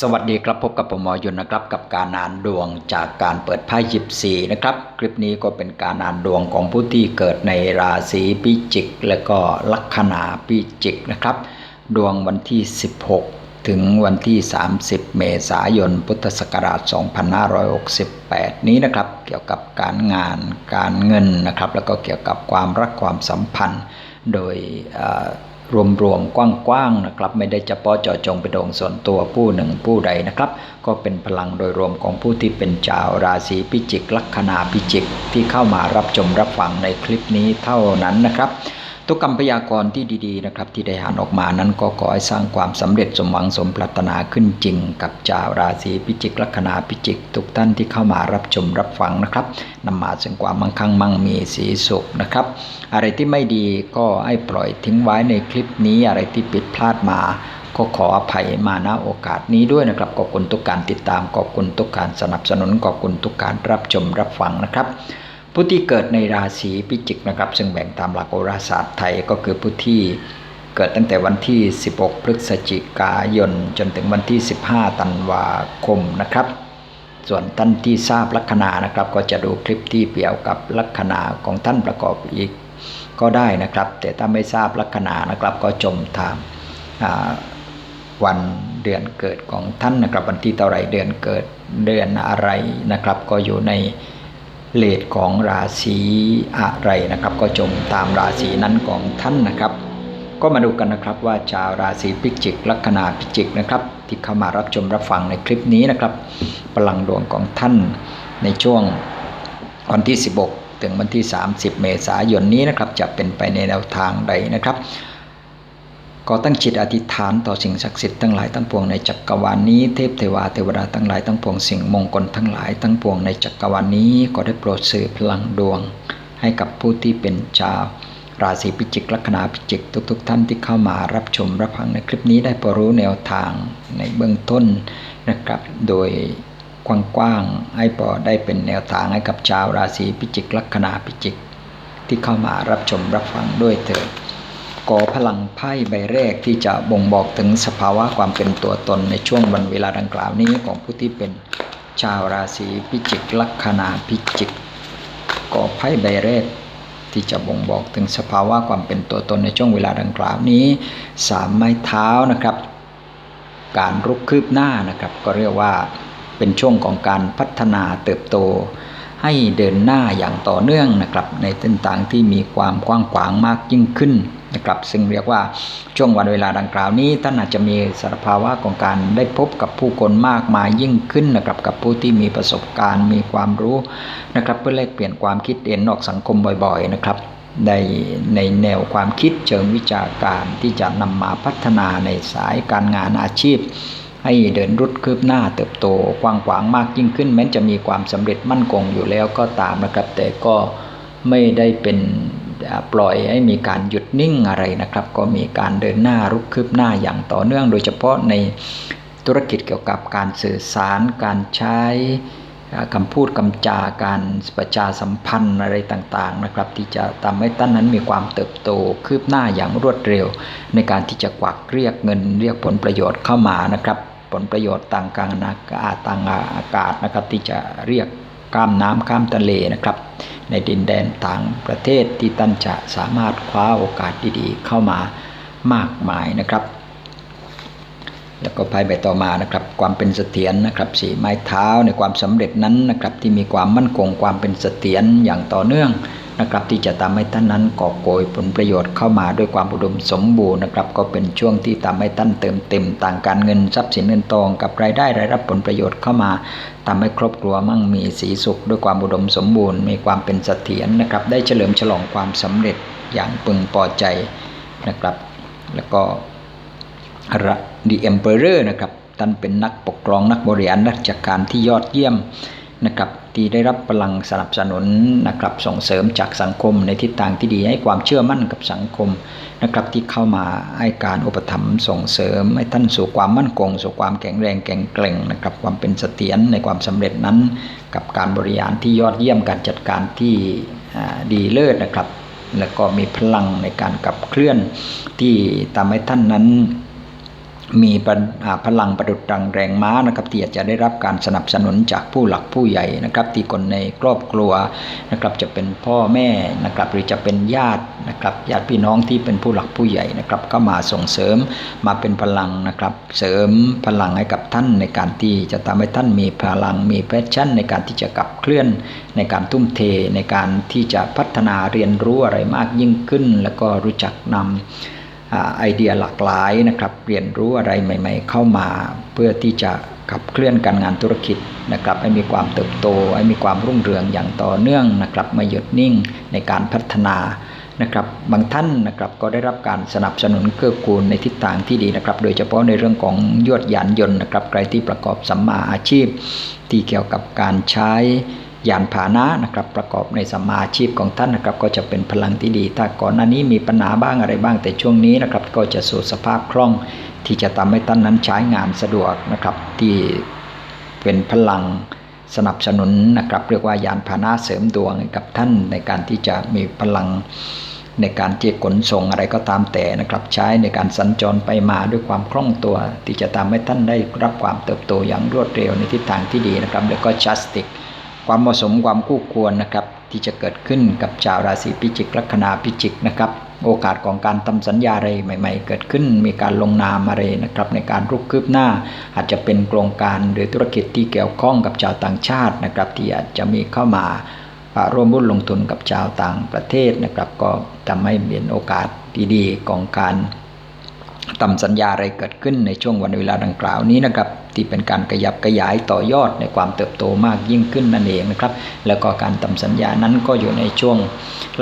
สวัสดีครับพบกับผมหมอยุนนะครับกับการอ่านดวงจากการเปิดไพ่ยิบสีนะครับคลิปนี้ก็เป็นการอ่านดวงของผู้ที่เกิดในราศีพิจิก และก็ลัคนาพิจิกนะครับ ดวงวันที่ 16 ถึงวันที่ 30 เมษายนพุทธศักราช 2568 นี้นะครับ เกี่ยวกับการงานการเงินนะครับ แล้วก็เกี่ยวกับความรักความสัมพันธ์โดย รวมๆ กว้างๆนะครับ ไม่ได้เฉพาะเจาะจงเป็นดงส่วนตัวผู้หนึ่งผู้ใดนะครับ ก็เป็นพลังโดยรวมของผู้ที่เป็นชาวราศีพิจิกลัคนาพิจิกที่เข้ามารับชมรับฟังในคลิปนี้เท่านั้นนะครับ ทุกคำพยากรณ์ที่ดีๆนะครับที่ได้หันออกมานั้นก็ขอให้สร้างความสำเร็จสมหวังสมปรารถนาขึ้นจริง กับชาวราศีพิจิกลัคนาพิจิก ทุกท่านที่เข้ามารับชมรับฟังนะครับนำมาซึ่งความมั่งคั่งมั่งมีสีสุขนะครับ อะไรที่ไม่ดีก็ให้ปล่อยทิ้งไว้ในคลิปนี้อะไรที่ผิดพลาดมาก็ขออภัยมาณโอกาสนี้ด้วยนะครับขอบคุณทุกการติดตามขอบคุณทุกการสนับสนุนขอบคุณทุกการรับชมรับฟังนะครับ ผู้ที่เกิดในราศีพิจิกนะครับ ซึ่งแบ่งตามหลักโหราศาสตร์ไทยก็คือผู้ที่เกิดตั้งแต่วันที่ 16 พฤศจิกายน จนถึงวันที่ 15 ธันวาคมนะครับ ส่วนท่านที่ทราบลัคนานะครับ ก็จะดูคลิปที่เกี่ยวกับลัคนาของท่านประกอบอีกก็ได้นะครับ แต่ถ้าไม่ทราบลัคนานะครับ ก็จมทางวันเดือนเกิดของท่านนะครับ วันที่เท่าไรเดือนเกิดเดือนอะไรนะครับ ก็อยู่ใน เลทของราศีอะไรนะครับ ก็จมตามราศีนั้นของท่านนะครับ ก็มาดูกันนะครับว่าชาวราศีพิจิกลัคนาพิจิกนะครับ ที่เข้ามารับชมรับฟังในคลิปนี้นะครับพลังดวงของท่านในช่วงวันที่ 16 ถึงวันที่ 30 เมษายนนี้นะครับ จะเป็นไปในแนวทางใดนะครับ ก็ตั้งจิตอธิษฐานต่อสิ่งศักดิ์สิทธิ์ทั้งหลายทั้งปวงในจักรวาลนี้เทพเทวาเทวดาทั้งหลายทั้งปวงสิ่งมงคลทั้งหลายทั้งปวงในจักรวาลนี้ก็ได้โปรดสื่อพลังดวง ให้กับผู้ที่เป็นชาวราศีพิจิกลัคนาพิจิกทุกๆทท่านที่เข้ามารับชมรับฟังในคลิปนี้ได้พอรู้แนวทางในเบื้องต้นนะครับ โดยกว้างๆให้พอได้เป็นแนวทางให้กับชาวราศีพิจิกลัคนาพิจิก ที่เข้ามารับชมรับฟังด้วยเถิด ก่อพลังไพ่ใบแรกที่จะบ่งบอกถึงสภาวะความเป็นตัวตนในช่วงวันเวลาดังกล่าวนี้ของผู้ที่เป็นชาวราศีพิจิกลัคนาพิจิกก่อไพ่ใบแรกที่จะบ่งบอกถึงสภาวะความเป็นตัวตนในช่วงเวลาดังกล่าวนี้สามไม้เท้านะครับ การรุกคืบหน้านะครับ ก็เรียกว่าเป็นช่วงของการพัฒนาเติบโต ให้เดินหน้าอย่างต่อเนื่องนะครับ ในเส้นทางที่มีความกว้างขวางมากยิ่งขึ้นนะครับซึ่งเรียกว่าช่วงวันเวลาดังกล่าวนี้ท่านอาจจะมีสภาวะของการได้พบกับผู้คนมากมายยิ่งขึ้นนะครับกับผู้ที่มีประสบการณ์มีความรู้นะครับเพื่อแลกเปลี่ยนความคิดเห็นนอกสังคมบ่อยๆนะครับในในแนวความคิดเชิงวิชาการที่จะนำมาพัฒนาในสายการงานอาชีพ ให้เดินรุดคืบหน้าเติบโตกว้างขวางมากยิ่งขึ้น แม้จะมีความสำเร็จมั่นคงอยู่แล้วก็ตามนะครับ แต่ก็ไม่ได้เป็นปล่อยให้มีการหยุดนิ่งอะไรนะครับ ก็มีการเดินหน้ารุกคืบหน้าอย่างต่อเนื่อง โดยเฉพาะในธุรกิจเกี่ยวกับการสื่อสาร การใช้คำพูดคำจาการประชาสัมพันธ์อะไรต่างๆนะครับ ที่จะทำให้ท่านนั้นมีความเติบโตคืบหน้าอย่างรวดเร็ว ในการที่จะกวักเรียกเงินเรียกผลประโยชน์เข้ามานะครับ ผลประโยชน์ต่างกลางอากาศต่างอากาศนะครับ ที่จะเรียกข้ามน้ำข้ามทะเลนะครับ ในดินแดนต่างประเทศที่ท่านจะสามารถคว้าโอกาสดีๆ เข้ามามากมายนะครับ แล้วก็ไพ่ใบต่อมานะครับ ความเป็นเสถียรนะครับสีไม้เท้าในความสำเร็จนั้นนะครับที่มีความมั่นคงความเป็นเสถียรอย่างต่อเนื่อง นะครับ ที่จะทำให้ท่านนั้นกอบโกยผลประโยชน์เข้ามาด้วยความอุดมสมบูรณ์นะครับ ก็เป็นช่วงที่ทำให้ท่านเติมเต็มต่างการเงินทรัพย์สินเงินทองกับรายได้รายรับผลประโยชน์เข้ามาทำให้ครอบครัวมั่งมีสีสุข ด้วยความอุดมสมบูรณ์ มีความเป็นเสถียรนะครับ ได้เฉลิมฉลองความสำเร็จอย่างพึงพอใจนะครับ แล้วก็ The Emperor นะครับท่านเป็นนักปกครองนักบริหารราชการที่ยอดเยี่ยม นะครับที่ได้รับพลังสนับสนุนนะครับส่งเสริมจากสังคมในทิศทางที่ดีให้ความเชื่อมั่นกับสังคมนะครับที่เข้ามาให้การอุปถัมภ์ส่งเสริมให้ท่านสู่ความมั่นคง สู่ความแข็งแรงแข็งแกร่งนะครับความเป็นเสถียรในความสำเร็จนั้น กับการบริหารที่ยอดเยี่ยมการจัดการที่ดีเลิศนะครับ แล้วก็มีพลังในการขับเคลื่อนที่ทำให้ท่านนั้น มีพลังประดุดดังแรงม้านะครับที่อาจจะได้รับการสนับสนุนจากผู้หลักผู้ใหญ่นะครับที่คนในครอบครัวนะครับจะเป็นพ่อแม่นะครับหรือจะเป็นญาตินะครับญาติพี่น้องที่เป็นผู้หลักผู้ใหญ่นะครับก็มาส่งเสริมมาเป็นพลังนะครับเสริมพลังให้กับท่านในการที่จะทำให้ท่านมีพลังมีแพชชั่น ในการที่จะขับเคลื่อนในการทุ่มเทในการที่จะพัฒนาเรียนรู้อะไรมากยิ่งขึ้น แล้วก็รู้จักนำ ไอเดียหลากหลายนะครับ เรียนรู้อะไรใหม่ ๆ เข้ามา เพื่อที่จะขับเคลื่อนการงานธุรกิจนะครับให้มีความเติบโตให้มีความรุ่งเรืองอย่างต่อเนื่องนะครับไม่หยุดนิ่งในการพัฒนานะครับบางท่านนะครับก็ได้รับการสนับสนุนเกื้อกูลในทิศทางที่ดีนะครับ โดยเฉพาะในเรื่องของยวดยานยนต์นะครับใครที่ประกอบสัมมาอาชีพ ที่เกี่ยวกับการใช้ ยานพาหนะนะครับประกอบในสมาชีพของท่านนะครับก็จะเป็นพลังที่ดี ถ้าก่อนหน้านี้มีปัญหาบ้างอะไรบ้าง แต่ช่วงนี้นะครับก็จะสู่สภาพคล่อง ที่จะทำให้ท่านนั้นใช้งานสะดวกนะครับที่เป็นพลังสนับสนุนนะครับเรียกว่ายานพาหนะเสริมดวงกับท่านในการที่จะมีพลังในการที่ขนส่งอะไรก็ตามแต่นะครับใช้ในการสัญจรไปมาด้วยความคล่องตัว ที่จะทำให้ท่านได้รับความเติบโตอย่างรวดเร็วในทิศทางที่ดีนะครับแล้วก็จัสติก ความเหมาะสมความคู่ควรนะครับ ที่จะเกิดขึ้นกับชาวราศีพิจิกลัคนาพิจิกนะครับ โอกาสของการทำสัญญาอะไรใหม่ ๆ เกิดขึ้น มีการลงนามอะไรนะครับ ในการรุกคืบหน้า อาจจะเป็นโครงการหรือธุรกิจที่เกี่ยวข้องกับชาวต่างชาตินะครับ ที่อาจจะมีเข้ามาร่วมบุญลงทุนกับชาวต่างประเทศนะครับ ก็ทำให้เป็นโอกาสดีๆ ของการ ทำสัญญาอะไรเกิดขึ้นในช่วงวันเวลาดังกล่าวนี้นะครับที่เป็นการขยับขยายต่อยอดในความเติบโตมากยิ่งขึ้นนั่นเองนะครับ แล้วก็การทำสัญญานั้นก็อยู่ในช่วง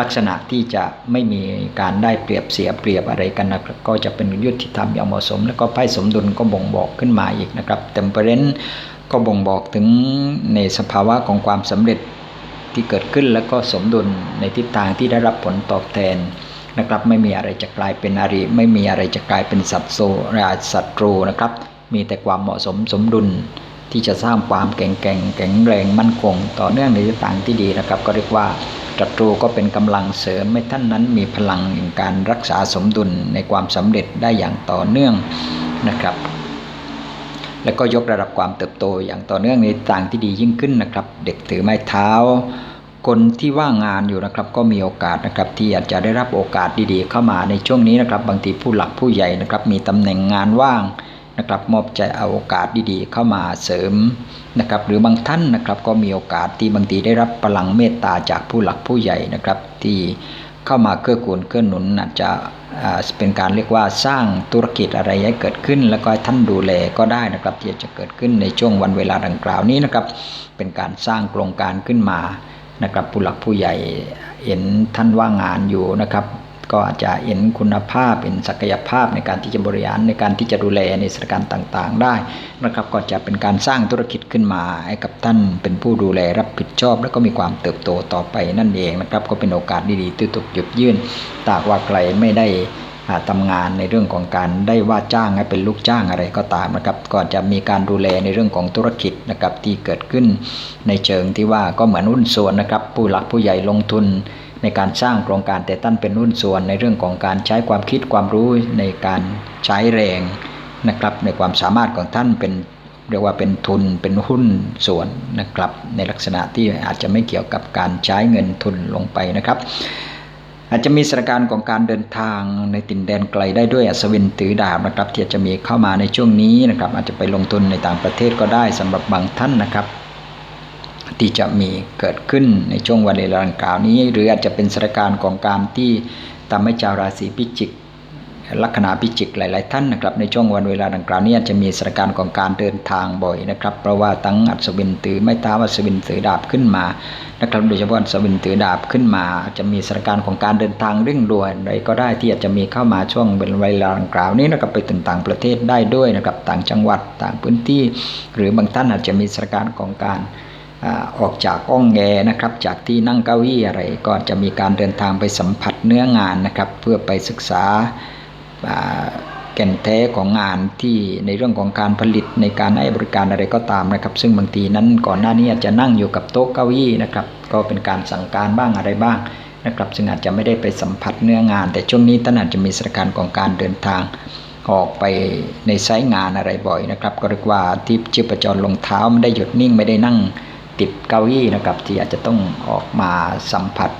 ลักษณะที่จะไม่มีการได้เปรียบเสียเปรียบอะไรกันนะครับก็จะเป็นยุติธรรมอย่างเหมาะสม แล้วก็ไพ่สมดุลก็บ่งบอกขึ้นมาอีกนะครับเต็มเปรนก็บ่งบอกถึงในสภาวะของความสำเร็จที่เกิดขึ้นแล้วก็สมดุลในทิศทางที่ได้รับผลตอบแทน นะครับ ไม่มีอะไรจะกลายเป็นอริ ไม่มีอะไรจะกลายเป็นสัตว์โซราศัตรูนะครับ มีแต่ความเหมาะสมสมดุลที่จะสร้างความแข็งแกร่งแข็งแรงมั่นคง ต่อเนื่องในทิศทางที่ดีนะครับ ก็เรียกว่าศัตรูก็เป็นกำลังเสริมให้ท่านนั้นมีพลังในการรักษาสมดุลในความสำเร็จได้อย่างต่อเนื่องนะครับแล้วก็ยกระดับความเติบโตอย่างต่อเนื่องในทางที่ดียิ่งขึ้นนะครับ เด็กถือไม้เท้า คนที่ว่างงานอยู่นะครับ ก็มีโอกาสนะครับที่อาจจะได้รับโอกาสดีๆ เข้ามาในช่วงนี้นะครับ บางทีผู้หลักผู้ใหญ่นะครับ มีตำแหน่งงานว่างนะครับมอบใจเอาโอกาสดีๆ เข้ามาเสริมนะครับ หรือบางท่านนะครับก็มีโอกาสที่บางทีได้รับพลังเมตตาจากผู้หลักผู้ใหญ่นะครับ ที่เข้ามาเกื้อกูลเกื้อหนุนอาจจะเป็นการเรียกว่าสร้างธุรกิจอะไรให้เกิดขึ้น แล้วก็ท่านดูแลก็ได้นะครับ ที่จะเกิดขึ้นในช่วงวันเวลาดังกล่าวนี้นะครับ เป็นการสร้างโครงการขึ้นมา นะครับผู้หลักผู้ใหญ่เห็นท่านว่างงานอยู่นะครับ ก็อาจจะเห็นคุณภาพเป็นศักยภาพในการที่จะบริหารในการที่จะดูแลในสถานการณ์ต่างๆ ได้นะครับ ก็จะเป็นการสร้างธุรกิจขึ้นมาให้กับท่านเป็นผู้ดูแลรับผิดชอบ แล้วก็มีความเติบโตต่อไปนั่นเองนะครับ ก็เป็นโอกาสดีๆที่ถูกหยุดยื่นตากว่าใครไม่ได้ ทำงานในเรื่องของการได้ว่าจ้างให้เป็นลูกจ้างอะไรก็ตามนะครับก็จะมีการดูแลในเรื่องของธุรกิจนะครับที่เกิดขึ้นในเชิงที่ว่าก็เหมือนหุ้นส่วนนะครับ ผู้หลักผู้ใหญ่ลงทุนในการสร้างโครงการแต่ท่านเป็นหุ้นส่วนในเรื่องของการใช้ความคิดความรู้ในการใช้แรงนะครับในความสามารถของท่านเป็นเรียกว่าเป็นทุนเป็นหุ้นส่วนนะครับ ในลักษณะที่อาจจะไม่เกี่ยวกับการใช้เงินทุนลงไปนะครับ อาจจะมีสถานการณ์ของการเดินทางในตินแดนไกลได้ด้วยอัศวินตือดาบนะครับที่จะมีเข้ามาในช่วงนี้นะครับ อาจจะไปลงทุนในต่างประเทศก็ได้สำหรับบางท่านนะครับที่จะมีเกิดขึ้นในช่วงวันเวลาดังกล่าวนี้ หรืออาจจะเป็นสถานการณ์ของการที่ทำให้ชาวราศีพิจิก ลัคนาพิจิกหลาย ๆ ท่านนะครับในช่วงวันเวลาดังกล่าวนี้จะมีสถานการณ์ของการเดินทางบ่อยนะครับ เพราะว่าตั้งอัศวินถือไม่ท้าอัศวินถือดาบขึ้นมานะครับโดยเฉพาะอัศวินถือดาบขึ้นมา จะมีสถานการณ์ของการเดินทางเร่งด่วนอะไรก็ได้ที่อาจจะมีเข้ามาช่วงเวลาดังกล่าวนี้นะครับไปถึงต่างประเทศได้ด้วยนะครับต่างจังหวัดต่างพื้นที่ หรือบางท่านอาจจะมีสถานการณ์ของการออกจากอ้องแงนะครับจากที่นั่งเก้าอี้อะไรก็จะมีการเดินทางไปสัมผัสเนื้องานนะครับ เพื่อไปศึกษา แก่นแท้ของงานที่ในเรื่องของการผลิตในการให้บริการอะไรก็ตามนะครับ ซึ่งบางทีนั้นก่อนหน้านี้อาจจะนั่งอยู่กับโต๊ะเก้าอี้นะครับก็เป็นการสั่งการบ้างอะไรบ้างนะครับ ซึ่งอาจจะไม่ได้ไปสัมผัสเนื้องาน แต่ช่วงนี้ท่านอาจจะมีสถานการณ์ของการเดินทางออกไปในไซต์งานอะไรบ่อยนะครับ ก็เรียกว่าที่ชีพจรลงเท้าไม่ได้หยุดนิ่งไม่ได้นั่งติดเก้าอี้นะครับ ที่อาจจะต้องออกมาสัมผัส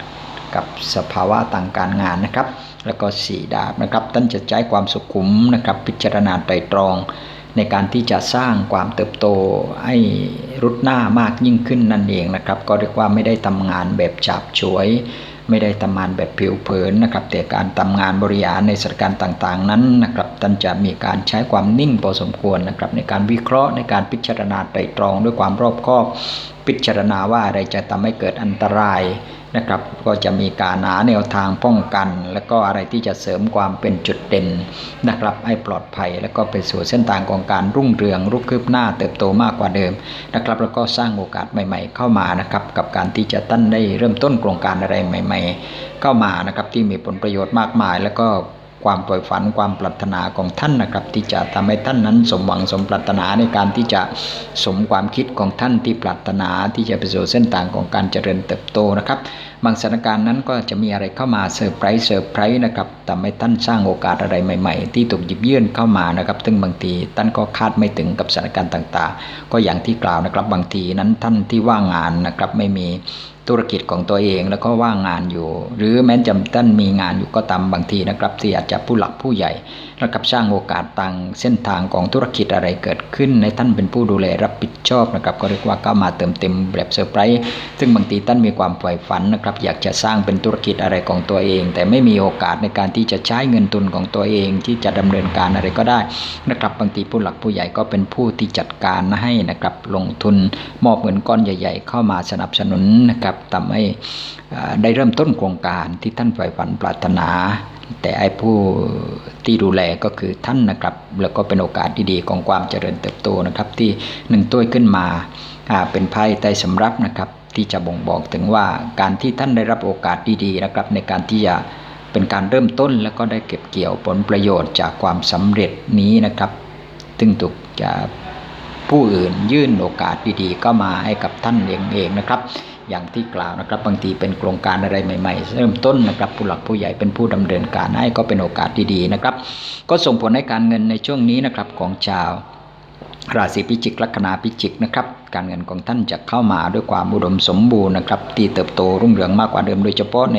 กับสภาวะต่างการงานนะครับ แล้วก็สี่ดาบนะครับท่านจะใช้ความสุขุมนะครับพิจารณาไตรตรอง ในการที่จะสร้างความเติบโตให้รุดหน้ามากยิ่งขึ้นนั่นเองนะครับ ก็เรียกว่าไม่ได้ทำงานแบบฉาบฉวย ไม่ได้ทำงานแบบผิวเผินนะครับแต่การทำงานบริหารในสถานการณ์ต่างๆ นั้นนะครับท่านจะมีการใช้ความนิ่งพอสมควรนะครับในการวิเคราะห์ในการพิจารณาไตรตรอง ด้วยความรอบคอบ พิจารณาว่าอะไรจะทำให้เกิดอันตราย นะครับ ก็จะมีการหาแนวทางป้องกัน แล้วก็อะไรที่จะเสริมความเป็นจุดเด่นนะครับให้ปลอดภัย แล้วก็ไปสู่เส้นทางของการรุ่งเรืองรุกคืบหน้าเติบโตมากกว่าเดิมนะครับ แล้วก็สร้างโอกาสใหม่ ๆ เข้ามานะครับ กับการที่จะตั้นได้เริ่มต้นโครงการอะไรใหม่ ๆ เข้ามานะครับที่มีผลประโยชน์มากมาย แล้วก็ ความปล่อยฝันความปรารถนาของท่านนะครับ ที่จะทำให้ท่านนั้นสมหวังสมปรารถนาในการที่จะสมความคิดของท่านที่ปรารถนาที่จะไปสู่เส้นทางของการเจริญเติบโตนะครับบางสถานการณ์นั้นก็จะมีอะไรเข้ามาเซอร์ไพรส์เซอร์ไพรส์นะครับทำให้ท่านสร้างโอกาสอะไรใหม่ ๆ ที่ถูกหยิบยื่นเข้ามานะครับ ซึ่งบางทีท่านก็คาดไม่ถึงกับสถานการณ์ต่างๆ ก็อย่างที่กล่าวนะครับบางทีนั้นท่านที่ว่างงานนะครับไม่มี ธุรกิจของตัวเองแล้วก็ว่างงานอยู่ หรือแม้จำท่านมีงานอยู่ก็ตามบางทีนะครับที่อาจจะผู้หลักผู้ใหญ่นะครับสร้างโอกาสต่างเส้นทางของธุรกิจอะไรเกิดขึ้น ในท่านเป็นผู้ดูแลรับผิดชอบนะครับก็เรียกว่าเข้ามาเติมเต็มแบบเซอร์ไพรส์ซึ่งบางทีท่านมีความใฝ่ฝันนะครับอยากจะสร้างเป็นธุรกิจอะไรของตัวเอง แต่ไม่มีโอกาสในการที่จะใช้เงินทุนของตัวเอง ที่จะดำเนินการอะไรก็ได้นะครับบางทีผู้หลักผู้ใหญ่ก็เป็นผู้ที่จัดการให้นะครับลงทุนมอบเงินก้อนใหญ่ ๆ เข้ามาสนับสนุนนะครับทำให้ได้เริ่มต้นโครงการที่ท่านใฝ่ฝันปรารถนาแต่ไอ้ผู้ที่ดูแลก็คือท่านนะครับ แล้วก็เป็นโอกาสดีๆของความเจริญเติบโตนะครับ ที่หนึ่งตัวขึ้นมาเป็นไพ่ใต้สำรับนะครับ ที่จะบ่งบอกถึงว่าการที่ท่านได้รับโอกาสดีๆนะครับ ในการที่จะเป็นการเริ่มต้นแล้วก็ได้เก็บเกี่ยวผลประโยชน์จากความสำเร็จนี้นะครับซึ่งถูกจะผู้อื่นยื่นโอกาสดีๆ ก็มาให้กับท่านเองเองนะครับ อย่างที่กล่าวนะครับ บางทีเป็นโครงการอะไรใหม่ ๆ เริ่มต้นนะครับ ผู้หลักผู้ใหญ่เป็นผู้ดำเนินการให้ก็เป็นโอกาสดีๆนะครับ ก็ส่งผลให้การเงินในช่วงนี้นะครับของชาวราศีพิจิกลัคนาพิจิกนะครับการเงินของท่านจะเข้ามาด้วยความอุดมสมบูรณ์นะครับที่เติบโตรุ่งเรืองมากกว่าเดิมโดยเฉพาะใน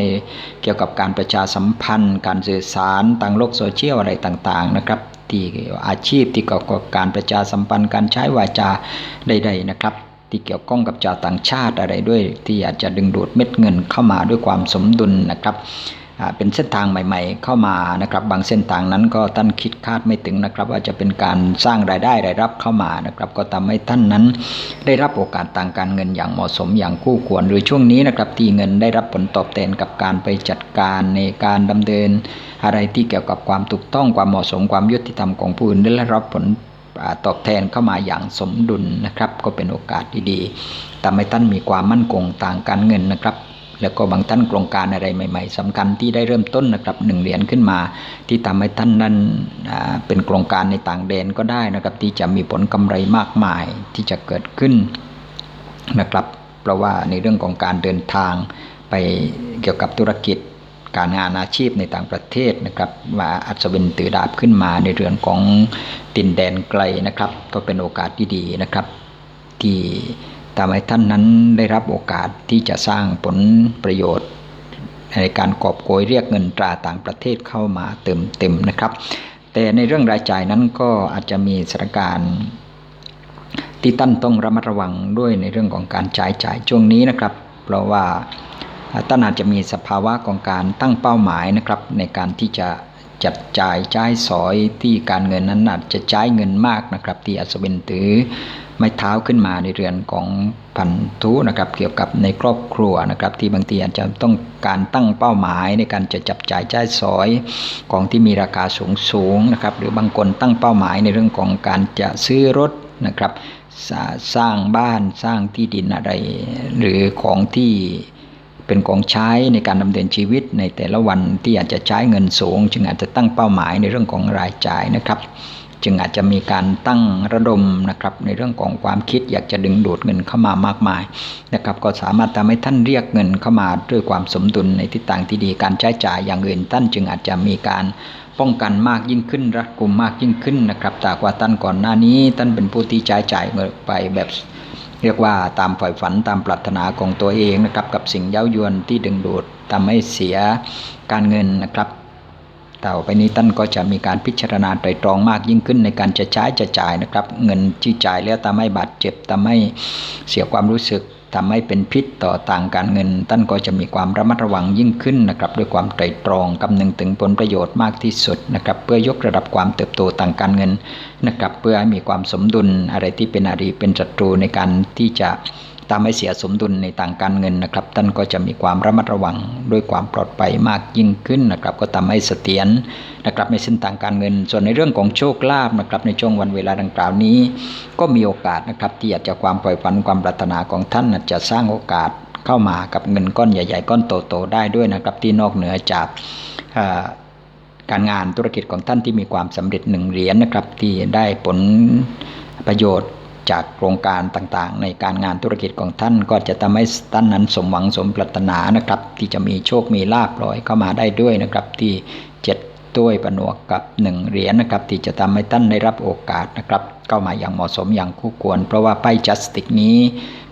เกี่ยวกับการประชาสัมพันธ์ การสื่อสารทางโลกโซเชียลอะไรต่างๆนะครับที่อาชีพที่เกี่ยวกับการประชาสัมพันธ์การใช้วาจาใดๆนะครับ ที่เกี่ยวข้องกับชาวต่างชาติอะไรด้วย ที่อาจจะดึงดูดเม็ดเงินเข้ามาด้วยความสมดุลนะครับเป็นเส้นทางใหม่ ๆ เข้ามานะครับ บางเส้นทางนั้นก็ท่านคิดคาดไม่ถึงนะครับ ว่าจะเป็นการสร้างรายได้รายรับเข้ามานะครับ ก็ทำให้ท่านนั้น ได้รับโอกาสทางการเงินอย่างเหมาะสมอย่างคู่ควรหรือช่วงนี้นะครับ ที่เงินได้รับผลตอบแทนกับการไปจัดการในการดำเนิน อะไรที่เกี่ยวกับความถูกต้องความเหมาะสมความยุติธรรมของผู้อื่นได้รับผล ตอบแทนเข้ามาอย่างสมดุลนะครับ ก็เป็นโอกาสดีๆทำให้ท่านมีความมั่นคงทางการเงินนะครับแล้วก็บางท่านโครงการอะไรใหม่ ๆสำคัญที่ได้เริ่มต้นนะครับหนึ่งเหรียญขึ้นมา ที่ทำให้ท่านนั้นเป็นโครงการในต่างแดนก็ได้นะครับ ที่จะมีผลกำไรมากมายที่จะเกิดขึ้นนะครับ เพราะว่าในเรื่องของการเดินทางไปเกี่ยวกับธุรกิจ การงานอาชีพในต่างประเทศนะครับว่าอัศวินตือดาบขึ้นมาในเรื่องของตินแดนไกลนะครับ ก็เป็นโอกาสที่ดีนะครับ ที่ทำให้ท่านนั้นได้รับโอกาสที่จะสร้างผลประโยชน์ในการกอบโกยเรียกเงินตราต่างประเทศเข้ามาเติมเต็มนะครับ แต่ในเรื่องรายจ่ายนั้นก็อาจจะมีสถานการณ์ที่ท่านต้องระมัดระวังด้วยในเรื่องของการใช้จ่ายช่วงนี้นะครับ เพราะว่า ท่านอาจจะมีสภาวะของการตั้งเป้าหมายนะครับ ในการที่จะจัดจ่ายใช้สอยที่การเงินนั้นอาจจะใช้เงินมากนะครับ ที่อัศวินถือไม้เท้าขึ้นมาในเรือนของพันธุนะครับ เกี่ยวกับในครอบครัวนะครับ ที่บางทีอาจจะต้องการตั้งเป้าหมายในการจะจับจ่ายใช้สอยของที่มีราคาสูงสูงนะครับ หรือบางคนตั้งเป้าหมายในเรื่องของการจะซื้อรถนะครับ สร้างบ้านสร้างที่ดินอะไร หรือของที่ เป็นของใช้ในการดำเนินชีวิตในแต่ละวันที่อาจจะใช้เงินสูง จึงอาจจะตั้งเป้าหมายในเรื่องของรายจ่ายนะครับ จึงอาจจะมีการตั้งระดมนะครับในเรื่องของความคิดอยากจะดึงดูดเงินเข้ามามากมายนะครับก็สามารถทำให้ท่านเรียกเงินเข้ามาด้วยความสมดุลในทิศทางที่ดีการใช้จ่ายอย่างอื่นท่านจึงอาจจะมีการป้องกันมากยิ่งขึ้นรัดกุมมากยิ่งขึ้นนะครับจากว่าท่านก่อนหน้านี้ท่านเป็นผู้ที่จ่ายจ่ายเงินไปแบบ เรียกว่าตามฝ่ายฝันตามปรารถนาของตัวเองนะครับ กับสิ่งเย้ายวนที่ดึงดูดทำให้เสียการเงินนะครับต่อไปนี้ท่านก็จะมีการพิจารณาไตรตรองมากยิ่งขึ้นในการจะใช้จะจ่ายนะครับ เงินที่จ่ายแล้วทำให้บาดเจ็บทำให้เสียความรู้สึก ทำให้เป็นพิษต่อต่างการเงิน ท่านก็จะมีความระมัดระวังยิ่งขึ้นนะครับด้วยความไตรตรองคำนึงถึงผลประโยชน์มากที่สุดนะครับเพื่อยกระดับความเติบโตต่างการเงินนะครับเพื่อให้มีความสมดุลอะไรที่เป็นอารีเป็นศัตรูในการที่จะ ทำให้เสียสมดุลในต่างการเงินนะครับ ท่านก็จะมีความระมัดระวังด้วยความปลอดภัยมากยิ่งขึ้นนะครับ ก็ทำให้เสถียรนะครับในเส้นทางการเงิน ส่วนในเรื่องของโชคลาภนะครับในช่วงวันเวลาดังกล่าวนี้ ก็มีโอกาสนะครับที่อาจจะความปล่อยฝันความปรารถนาของท่านจจะสร้างโอกาสเข้ามากับเงินก้อนใหญ่ ๆ ก้อนโตๆได้ด้วยนะครับที่นอกเหนือจากการงานธุรกิจของท่านที่มีความสำเร็จหนึ่งเหรียญนะครับที่ได้ผลประโยชน์ จากโครงการต่างๆ ในการงานธุรกิจของท่านก็จะทำให้ท่านนั้นสมหวังสมปรารถนานะครับ ที่จะมีโชคมีลาภลอยเข้ามาได้ด้วยนะครับที่เจ็ดต้วยประนวกกับหนึ่งเหรียญนะครับ ที่จะทำให้ท่านได้รับโอกาสนะครับ เข้ามาอย่างเหมาะสมอย่างคู่ควร เพราะว่าไพ่จัสติกนี้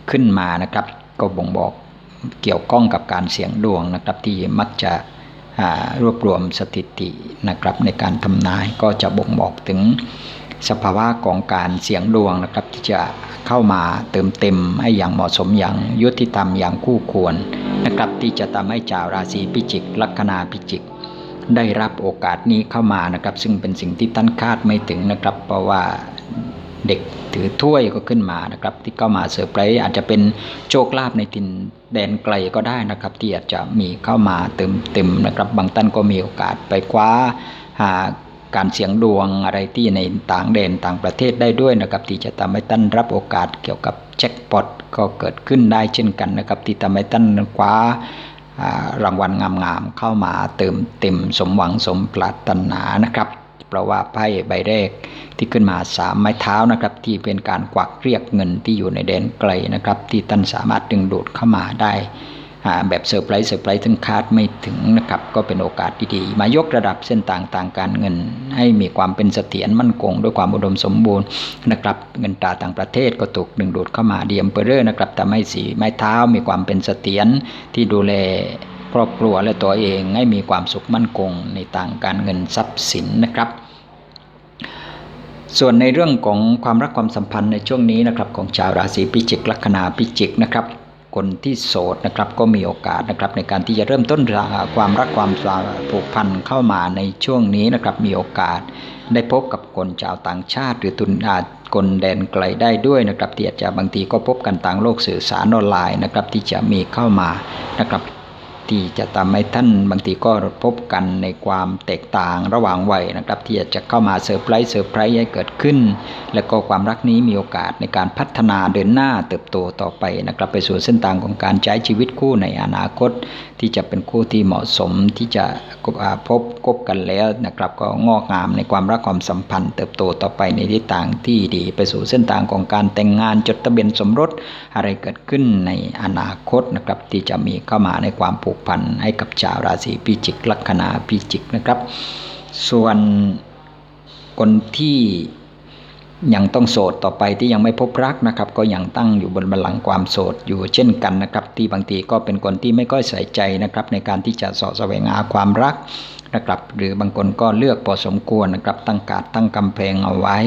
ขึ้นมานะครับ ก็บ่งบอกเกี่ยวข้องกับการเสี่ยงดวงนะครับ ที่มักจะรวบรวมสถิตินะครับในการทำนายก็จะบ่งบอกถึง สภาวะของการเสี่ยงดวงนะครับที่จะเข้ามาเติมเต็มให้อย่างเหมาะสมอย่างยุติธรรมอย่างคู่ควรนะครับที่จะทำให้ชาวราศีพิจิก ลัคนาพิจิก ได้รับโอกาสนี้เข้ามานะครับ ซึ่งเป็นสิ่งที่ท่านคาดไม่ถึงนะครับ เพราะว่าเด็กถือถ้วยก็ขึ้นมานะครับ ที่เข้ามาเซอร์ไพรส์อาจจะเป็นโชคลาภในถิ่นแดนไกลก็ได้นะครับ ที่อาจจะมีเข้ามาเติมเต็มนะครับ บางท่านก็มีโอกาสไปคว้าหา การเสียงดวงอะไรที่ในต่างแดนต่างประเทศได้ด้วยนะครับที่จะทำให้ท่านรับโอกาสเกี่ยวกับแจ็คพอตก็เกิดขึ้นได้เช่นกันนะครับที่ทำให้ท่านคว้ารางวัลงามๆเข้ามาเติมเต็มสมหวังสมปรารถนานะครับ เพราะว่าไพ่ใบแรกที่ขึ้นมาสามไม้เท้านะครับที่เป็นการกวักเรียกเงินที่อยู่ในแดนไกลนะครับ ที่ท่านสามารถดึงดูดเข้ามาได้ แบบเซอร์ไพรส์เซอร์ไพรส์ถึงคาดไม่ถึงนะครับก็เป็นโอกาสดีๆมายกระดับเส้นต่างทางการเงิน ให้มีความเป็นเสถียรมั่นคง ด้วยความอุดมสมบูรณ์นะครับเงินตราต่างประเทศก็ถูกดึงดูดเข้ามาเดียมเปอร์นะครับทำให้สีไม้เท้ามีความเป็นเสถียรที่ดูแลครอบครัวและตัวเองให้มีความสุขมั่นคงในต่างการเงินทรัพย์สินนะครับส่วนในเรื่องของความรักความสัมพันธ์ในช่วงนี้นะครับของชาวราศีพิจิกลัคนาพิจิกนะครับ คนที่โสดนะครับก็มีโอกาสนะครับในการที่จะเริ่มต้นความรักความผูกพันเข้ามาในช่วงนี้นะครับมีโอกาสได้พบกับคนชาวต่างชาติ หรือตุนอาจคนแดนไกลได้ด้วยนะครับที่อาจจะบางทีก็พบกันต่างโลกสื่อสารออนไลน์นะครับที่จะมีเข้ามานะครับ ที่จะทำให้ท่านบางทีก็พบกันในความแตกต่างระหว่างวัยนะครับ ที่จะเข้ามาเซอร์ไพรส์เซอร์ไพรส์ให้เกิดขึ้น และก็ความรักนี้มีโอกาสในการพัฒนาเดินหน้าเติบโตต่อไปนะครับ ไปสู่เส้นทางของการใช้ชีวิตคู่ในอนาคต ที่จะเป็นคู่ที่เหมาะสมที่จะ พบคบกันแล้วนะครับ ก็งอกงามในความรักความสัมพันธ์ เติบโตต่อไปในทิศทางที่ดีไปสู่เส้นทางของการแต่งงานจดทะเบียนสมรสอะไรเกิดขึ้นในอนาคตนะครับที่จะมีเข้ามาในความผูกพันให้กับชาวราศีพิจิกลัคนาพิจิกนะครับ ส่วนคนที่ ยังต้องโสดต่อไปที่ยังไม่พบรักนะครับ ก็ยังตั้งอยู่บนบัลลังก์ความโสดอยู่เช่นกันนะครับ ที่บางทีก็เป็นคนที่ไม่ค่อยใส่ใจนะครับ ในการที่จะสาะแสวงหาความรักนะครับ หรือบางคนก็เลือกพอสมควรนะครับ ตั้งกาดตั้งกำแพงเอาไว้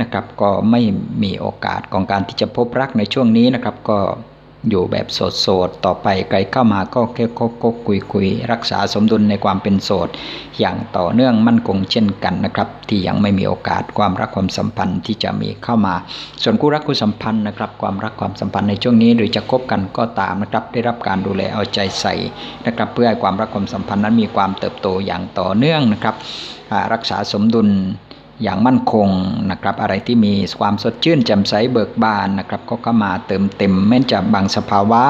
นะครับ ก็ไม่มีโอกาสของการที่จะพบรักในช่วงนี้นะครับ ก็ อยู่แบบโสดๆต่อไปใครเข้ามาก็แค่คบคุยคุยรักษาสมดุลในความเป็นโสด อย่างต่อเนื่องมั่นคงเช่นกันนะครับ ที่ยังไม่มีโอกาสความรักความสัมพันธ์ที่จะมีเข้ามา ส่วนคู่รักคู่สัมพันธ์นะครับ ความรักความสัมพันธ์ในช่วงนี้ หรือจะคบกันก็ตามนะครับ ได้รับการดูแลเอาใจใส่นะครับ เพื่อให้ความรักความสัมพันธ์นั้นมีความเติบโตอย่างต่อเนื่องนะครับรักษาสมดุล อย่างมั่นคงนะครับ อะไรที่มีความสดชื่นแจ่มใสเบิกบานนะครับ ก็เข้ามาเติมเต็มแม้จะบางสภาวะ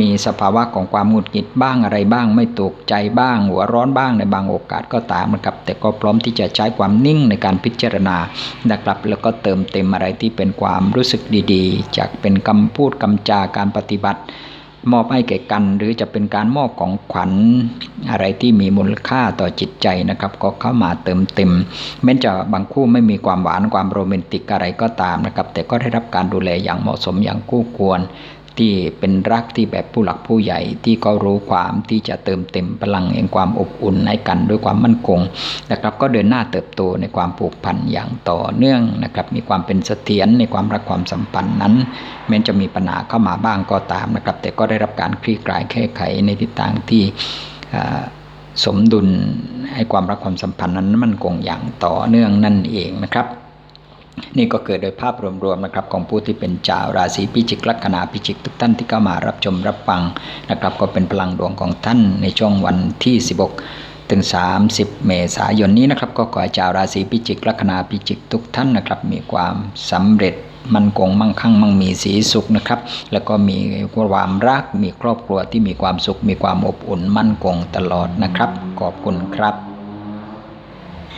มีสภาวะของความหงุดหงิดบ้างอะไรบ้าง ไม่ตกใจบ้าง หัวร้อนบ้างในบางโอกาสก็ตามนะครับ แต่ก็พร้อมที่จะใช้ความนิ่งในการพิจารณานะครับ แล้วก็เติมเต็มอะไรที่เป็นความรู้สึกดีๆ จากเป็นคำพูดคำจาการปฏิบัติ มอบให้แก่กัน หรือจะเป็นการมอบของขวัญอะไรที่มีมูลค่าต่อจิตใจนะครับ ก็เข้ามาเติมเต็มแม้จะบางคู่ไม่มีความหวานความโรแมนติกอะไรก็ตามนะครับ แต่ก็ได้รับการดูแลอย่างเหมาะสมอย่างคู่ควร ที่เป็นรักที่แบบผู้หลักผู้ใหญ่ที่เขารู้ความที่จะเติมเต็มพลังแห่งความอบอุ่นให้กันด้วยความมั่นคงนะครับก็เดินหน้าเติบโตในความผูกพันอย่างต่อเนื่องนะครับมีความเป็นเสถียรในความรักความสัมพันธ์นั้นแม้จะมีปัญหาเข้ามาบ้างก็ตามนะครับ แต่ก็ได้รับการคลี่คลายแก้ไขในทิศทางที่สมดุลให้ความรักความสัมพันธ์นั้นมั่นคงอย่างต่อเนื่องนั่นเองนะครับ นี่ก็เกิดโดยภาพรวมๆนะครับของผู้ที่เป็นชาวราศีพิจิกลัคนาพิจิกทุกท่านที่เข้ามารับชมรับฟังนะครับ ก็เป็นพลังดวงของท่านในช่วงวันที่ 16 ถึง 30 เมษายนนี้นะครับ ก็ขอให้ชาวราศีพิจิกลัคนาพิจิกทุกท่านนะครับ มีความสำเร็จมั่นคงมั่งคั่งมั่งมีสีสุขนะครับ แล้วก็มีความรักมีครอบครัวที่มีความสุข มีความอบอุ่นมั่นคงตลอดนะครับ ขอบคุณครับ